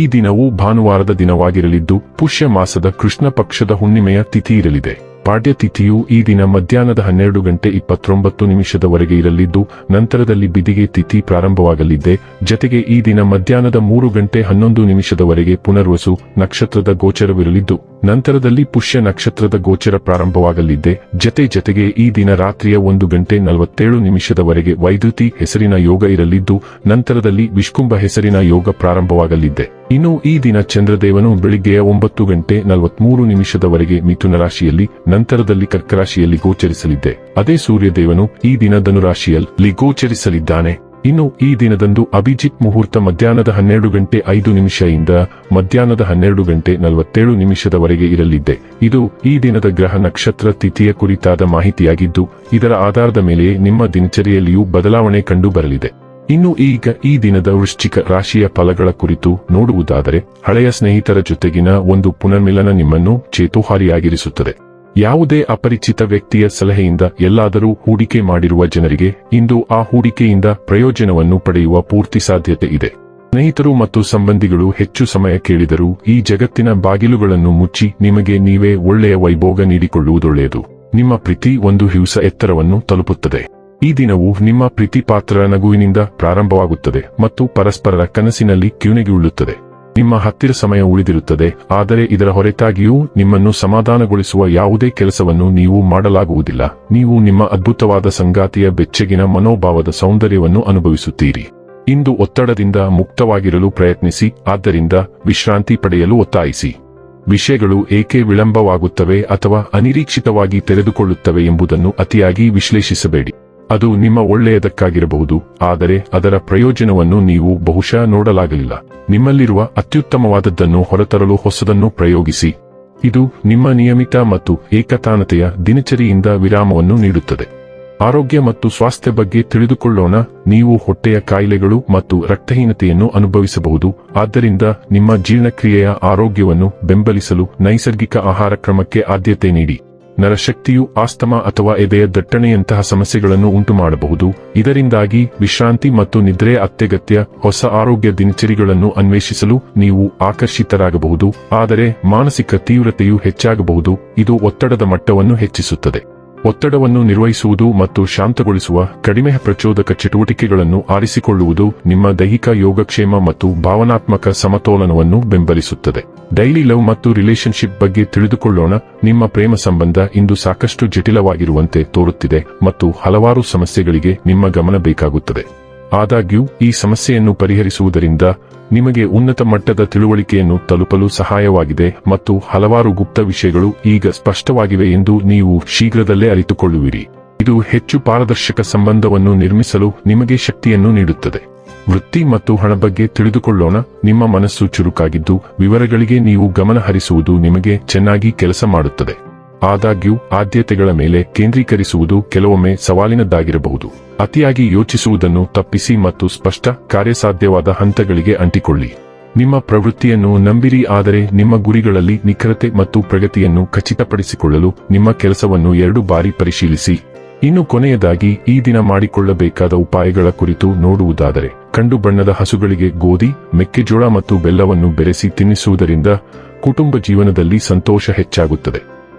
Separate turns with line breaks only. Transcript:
ಈ ದಿನವು ಭಾನುವಾರದ ದಿನವಾಗಿರಲಿದ್ದು, ಪುಷ್ಯ ಮಾಸದ ಕೃಷ್ಣ ಪಕ್ಷದ ಹುಣ್ಣಿಮೆಯ ತಿಥಿ ಇರಲಿದೆ. ಪಾಡ್ಯ ತಿಥಿಯು ಈ ದಿನ ಮಧ್ಯಾಹ್ನದ ಹನ್ನೆರಡು ಗಂಟೆ ಇಪ್ಪತ್ತೊಂಬತ್ತು ನಿಮಿಷದವರೆಗೆ ಇರಲಿದ್ದು, ನಂತರದಲ್ಲಿ ಬಿದಿಗೆ ತಿಥಿ ಪ್ರಾರಂಭವಾಗಲಿದೆ. ಜತೆಗೆ ಈ ದಿನ ಮಧ್ಯಾಹ್ನದ ಮೂರು ಗಂಟೆ ಹನ್ನೊಂದು ನಿಮಿಷದವರೆಗೆ ಪುನರ್ವಸು ನಕ್ಷತ್ರದ ಗೋಚರವಿರಲಿದ್ದು, ನಂತರದಲ್ಲಿ ಪುಷ್ಯ ನಕ್ಷತ್ರದ ಗೋಚರ ಪ್ರಾರಂಭವಾಗಲಿದೆ. ಜತೆ ಜತೆಗೆ ಈ ದಿನ ರಾತ್ರಿಯ ಒಂದು ಗಂಟೆ ನಲವತ್ತೇಳು ನಿಮಿಷದವರೆಗೆ ವೈದ್ಯುತಿ ಹೆಸರಿನ ಯೋಗ ಇರಲಿದ್ದು, ನಂತರದಲ್ಲಿ ವಿಷ್ಕುಂಭ ಹೆಸರಿನ ಯೋಗ ಪ್ರಾರಂಭವಾಗಲಿದೆ. ಇನ್ನು ಈ ದಿನ ಚಂದ್ರದೇವನು ಬೆಳಿಗ್ಗೆಯ ಒಂಬತ್ತು ಗಂಟೆ ನಲವತ್ಮೂರು ನಿಮಿಷದವರೆಗೆ ಮಿಥುನ ರಾಶಿಯಲ್ಲಿ, ನಂತರದಲ್ಲಿ ಕರ್ಕರಾಶಿಯಲ್ಲಿ ಗೋಚರಿಸಲಿದ್ದೆ. ಅದೇ ಸೂರ್ಯದೇವನು ಈ ದಿನ ಧನುರಾಶಿಯಲ್ಲಿ ಗೋಚರಿಸಲಿದ್ದಾನೆ. ಇನ್ನು ಈ ದಿನದಂದು ಅಭಿಜಿತ್ ಮುಹೂರ್ತ ಮಧ್ಯಾಹ್ನದ ಹನ್ನೆರಡು ಗಂಟೆ ಐದು ನಿಮಿಷದಿಂದ ಮಧ್ಯಾಹ್ನದ ಹನ್ನೆರಡು ಗಂಟೆ ನಲವತ್ತೇಳು ನಿಮಿಷದವರೆಗೆ ಇರಲಿದ್ದೆ. ಇದು ಈ ದಿನದ ಗ್ರಹ ನಕ್ಷತ್ರ ತಿಥಿಯ ಕುರಿತಾದ ಮಾಹಿತಿಯಾಗಿದ್ದು, ಇದರ ಆಧಾರದ ಮೇಲೆ ನಿಮ್ಮ ದಿನಚರಿಯಲ್ಲಿಯೂ ಬದಲಾವಣೆ ಕಂಡು ಬರಲಿದೆ. ಇನ್ನು ಈಗ ಈ ದಿನದ ವೃಶ್ಚಿಕ ರಾಶಿಯ ಫಲಗಳ ಕುರಿತು ನೋಡುವುದಾದರೆ, ಹಳೆಯ ಸ್ನೇಹಿತರ ಜೊತೆಗಿನ ಒಂದು ಪುನರ್ಮಿಲನ ನಿಮ್ಮನ್ನು ಚೇತೋಹಾರಿಯಾಗಿರಿಸುತ್ತದೆ. ಯಾವುದೇ ಅಪರಿಚಿತ ವ್ಯಕ್ತಿಯ ಸಲಹೆಯಿಂದ ಎಲ್ಲಾದರೂ ಹೂಡಿಕೆ ಮಾಡಿರುವ ಜನರಿಗೆ ಇಂದು ಆ ಹೂಡಿಕೆಯಿಂದ ಪ್ರಯೋಜನವನ್ನು ಪಡೆಯುವ ಪೂರ್ತಿ ಸಾಧ್ಯತೆ ಇದೆ. ಸ್ನೇಹಿತರು ಮತ್ತು ಸಂಬಂಧಿಗಳು ಹೆಚ್ಚು ಸಮಯ ಕೇಳಿದರೂ ಈ ಜಗತ್ತಿನ ಬಾಗಿಲುಗಳನ್ನು ಮುಚ್ಚಿ ನಿಮಗೆ ನೀವೇ ಒಳ್ಳೆಯ ವೈಭೋಗ ನೀಡಿಕೊಳ್ಳುವುದೊಳ್ಳೆಯದು. ನಿಮ್ಮ ಪ್ರೀತಿ ಒಂದು ಹಿಂಸ ಎತ್ತರವನ್ನು ತಲುಪುತ್ತದೆ. ಈ ದಿನವು ನಿಮ್ಮ ಪ್ರೀತಿಪಾತ್ರರ ನಗುವಿನಿಂದ ಪ್ರಾರಂಭವಾಗುತ್ತದೆ ಮತ್ತು ಪರಸ್ಪರರ ಕನಸಿನಲ್ಲಿ ಕ್ಯೂನೆಗೆಯುಳ್ಳುತ್ತದೆ. ನಿಮ್ಮ ಹತ್ತಿರ ಸಮಯ ಉಳಿದಿರುತ್ತದೆ, ಆದರೆ ಇದರ ಹೊರತಾಗಿಯೂ ನಿಮ್ಮನ್ನು ಸಮಾಧಾನಗೊಳಿಸುವ ಯಾವುದೇ ಕೆಲಸವನ್ನು ನೀವು ಮಾಡಲಾಗುವುದಿಲ್ಲ. ನೀವು ನಿಮ್ಮ ಅದ್ಭುತವಾದ ಸಂಗಾತಿಯ ಬೆಚ್ಚಗಿನ ಮನೋಭಾವದ ಸೌಂದರ್ಯವನ್ನು ಅನುಭವಿಸುತ್ತೀರಿ. ಇಂದು ಒತ್ತಡದಿಂದ ಮುಕ್ತವಾಗಿರಲು ಪ್ರಯತ್ನಿಸಿ, ಆದ್ದರಿಂದ ವಿಶ್ರಾಂತಿ ಪಡೆಯಲು ಒತ್ತಾಯಿಸಿ. ವಿಷಯಗಳು ಏಕೆ ವಿಳಂಬವಾಗುತ್ತವೆ ಅಥವಾ ಅನಿರೀಕ್ಷಿತವಾಗಿ ತೆರೆದುಕೊಳ್ಳುತ್ತವೆ ಎಂಬುದನ್ನು ಅತಿಯಾಗಿ ವಿಶ್ಲೇಷಿಸಬೇಡಿ. ಅದು ನಿಮ್ಮ ಒಳ್ಳೆಯದಕ್ಕಾಗಿರಬಹುದು, ಆದರೆ ಅದರ ಪ್ರಯೋಜನವನ್ನು ನೀವು ಬಹುಶಃ ನೋಡಲಾಗಲಿಲ್ಲ. ನಿಮ್ಮಲ್ಲಿರುವ ಅತ್ಯುತ್ತಮವಾದದ್ದನ್ನು ಹೊರತರಲು ಹೊಸದನ್ನು ಪ್ರಯೋಗಿಸಿ. ಇದು ನಿಮ್ಮ ನಿಯಮಿತ ಮತ್ತು ಏಕತಾನತೆಯ ದಿನಚರಿಯಿಂದ ವಿರಾಮವನ್ನು ನೀಡುತ್ತದೆ. ಆರೋಗ್ಯ ಮತ್ತು ಸ್ವಾಸ್ಥ್ಯ ಬಗ್ಗೆ ತಿಳಿದುಕೊಳ್ಳೋಣ, ನೀವು ಹೊಟ್ಟೆಯ ಕಾಯಿಲೆಗಳು ಮತ್ತು ರಕ್ತಹೀನತೆಯನ್ನು ಅನುಭವಿಸಬಹುದು, ಆದ್ದರಿಂದ ನಿಮ್ಮ ಜೀರ್ಣಕ್ರಿಯೆಯ ಆರೋಗ್ಯವನ್ನು ಬೆಂಬಲಿಸಲು ನೈಸರ್ಗಿಕ ಆಹಾರ ಕ್ರಮಕ್ಕೆ ಆದ್ಯತೆ ನೀಡಿ. ನರಶಕ್ತಿಯು ಆಸ್ತಮಾ ಅಥವಾ ಎದೆಯ ದಟ್ಟಣೆಯಂತಹ ಸಮಸ್ಯೆಗಳನ್ನು ಉಂಟುಮಾಡಬಹುದು. ಇದರಿಂದಾಗಿ ವಿಶ್ರಾಂತಿ ಮತ್ತು ನಿದ್ರೆ ಅತ್ಯಗತ್ಯ ಹೊಸ ಆರೋಗ್ಯ ದಿನಚರಿಗಳನ್ನು ಅನ್ವೇಷಿಸಲು ನೀವು ಆಕರ್ಷಿತರಾಗಬಹುದು. ಆದರೆ ಮಾನಸಿಕ ತೀವ್ರತೆಯು ಹೆಚ್ಚಾಗಬಹುದು. ಇದು ಒತ್ತಡದ ಮಟ್ಟವನ್ನು ಹೆಚ್ಚಿಸುತ್ತದೆ. ಒತ್ತಡವನ್ನು ನಿರ್ವಹಿಸುವುದು ಮತ್ತು ಶಾಂತಗೊಳಿಸುವ, ಕಡಿಮೆ ಪ್ರಚೋದಕ ಚಟುವಟಿಕೆಗಳನ್ನು ಆರಿಸಿಕೊಳ್ಳುವುದು ನಿಮ್ಮ ದೈಹಿಕ ಯೋಗಕ್ಷೇಮ ಮತ್ತು ಭಾವನಾತ್ಮಕ ಸಮತೋಲನವನ್ನು ಬೆಂಬಲಿಸುತ್ತದೆ. ಡೈಲಿ ಲವ್ ಮತ್ತು ರಿಲೇಶನ್ಶಿಪ್ ಬಗ್ಗೆ ತಿಳಿದುಕೊಳ್ಳೋಣ. ನಿಮ್ಮ ಪ್ರೇಮ ಸಂಬಂಧ ಇಂದು ಸಾಕಷ್ಟು ಜಟಿಲವಾಗಿರುವಂತೆ ತೋರುತ್ತಿದೆ ಮತ್ತು ಹಲವಾರು ಸಮಸ್ಯೆಗಳಿಗೆ ನಿಮ್ಮ ಗಮನ ಬೇಕಾಗುತ್ತದೆ. ಆದಾಗ್ಯೂ, ಈ ಸಮಸ್ಯೆಯನ್ನು ಪರಿಹರಿಸುವುದರಿಂದ ನಿಮಗೆ ಉನ್ನತ ಮಟ್ಟದ ತಿಳುವಳಿಕೆಯನ್ನು ತಲುಪಲು ಸಹಾಯವಾಗಿದೆ ಮತ್ತು ಹಲವಾರು ಗುಪ್ತ ವಿಷಯಗಳು ಈಗ ಸ್ಪಷ್ಟವಾಗಿವೆ ಎಂದು ನೀವು ಶೀಘ್ರದಲ್ಲೇ ಅರಿತುಕೊಳ್ಳುವಿರಿ. ಇದು ಹೆಚ್ಚು ಪಾರದರ್ಶಕ ಸಂಬಂಧವನ್ನು ನಿರ್ಮಿಸಲು ನಿಮಗೆ ಶಕ್ತಿಯನ್ನು ನೀಡುತ್ತದೆ. ವೃತ್ತಿ ಮತ್ತು ಹಣ ಬಗ್ಗೆ ತಿಳಿದುಕೊಳ್ಳೋಣ. ನಿಮ್ಮ ಮನಸ್ಸು ಚುರುಕಾಗಿದ್ದು, ವಿವರಗಳಿಗೆ ನೀವು ಗಮನ ಹರಿಸುವುದು ನಿಮಗೆ ಚೆನ್ನಾಗಿ ಕೆಲಸ ಮಾಡುತ್ತದೆ. ಆದಾಗ್ಯೂ, ಆದ್ಯತೆಗಳ ಮೇಲೆ ಕೇಂದ್ರೀಕರಿಸುವುದು ಕೆಲವೊಮ್ಮೆ ಸವಾಲಿನದ್ದಾಗಿರಬಹುದು. ಅತಿಯಾಗಿ ಯೋಚಿಸುವುದನ್ನು ತಪ್ಪಿಸಿ ಮತ್ತು ಸ್ಪಷ್ಟ ಕಾರ್ಯಸಾಧ್ಯವಾದ ಹಂತಗಳಿಗೆ ಅಂಟಿಕೊಳ್ಳಿ. ನಿಮ್ಮ ಪ್ರವೃತ್ತಿಯನ್ನು ನಂಬಿರಿ, ಆದರೆ ನಿಮ್ಮ ಗುರಿಗಳಲ್ಲಿ ನಿಖರತೆ ಮತ್ತು ಪ್ರಗತಿಯನ್ನು ಖಚಿತಪಡಿಸಿಕೊಳ್ಳಲು ನಿಮ್ಮ ಕೆಲಸವನ್ನು ಎರಡು ಬಾರಿ ಪರಿಶೀಲಿಸಿ. ಇನ್ನು ಕೊನೆಯದಾಗಿ, ಈ ದಿನ ಮಾಡಿಕೊಳ್ಳಬೇಕಾದ ಉಪಾಯಗಳ ಕುರಿತು ನೋಡುವುದಾದರೆ, ಕಂಡು ಬಣ್ಣದ ಹಸುಗಳಿಗೆ ಗೋಧಿ, ಮೆಕ್ಕೆಜೋಳ ಮತ್ತು ಬೆಲ್ಲವನ್ನು ಬೆರೆಸಿ ತಿನ್ನಿಸುವುದರಿಂದ ಕುಟುಂಬ ಜೀವನದಲ್ಲಿ ಸಂತೋಷ ಹೆಚ್ಚಾಗುತ್ತದೆ.